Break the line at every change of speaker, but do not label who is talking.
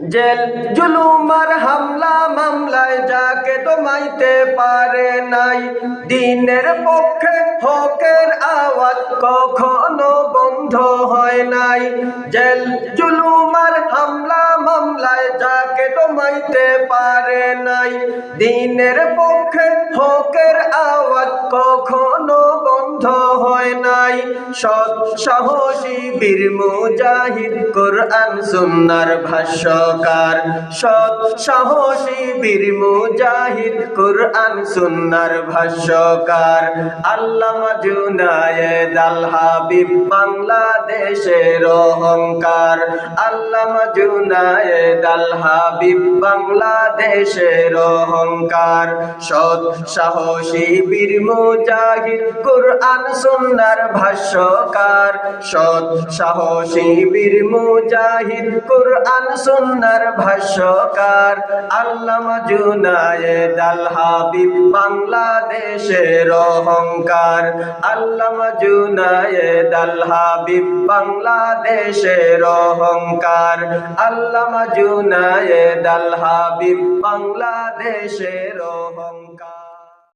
Jail জুলুমার হামলা, মামলায় যাকে তো মাইতে পারে নাই। দিনের পক্ষে হকের আওয়াজ কখনো বন্ধ হয় নাই। জেল জুলুমার হামলা, মামলায় যাকে তো মাইতে পারে নাই। দিনের পক্ষে হকের আওয়াজ কখনো বন্ধ হয় নাই। সৎ সাহসী বীর মুজাহিদ কোরআন সুন্নার ভাষ্যকার। সৎ সাহসী বীর মুজাহিদ কোরআন সুন্নার ভাষ্যকার। আল্লামা জুনায়েদ আল হাবিব বাংলাদেশের অহংকার। আল্লামা জুনায়েদ আল হাবিব বাংলাদেশের অহংকার। সৎ সাহসী বীর মুজাহিদ কোরআন সুন্নার ভাষ্যকার, সৎ সাহসী বীর মুজাহিদ, কোরআন সুন্নার ভাষ্যকার, আল্লামা জুনায়েদ আল হাবিব বাংলাদেশের অহংকার। আল্লামা জুনায়েদ আল হাবিব বাংলাদেশের অহংকার। আল্লামা জুনায়েদ আল হাবিব বাংলাদেশের অহংকার।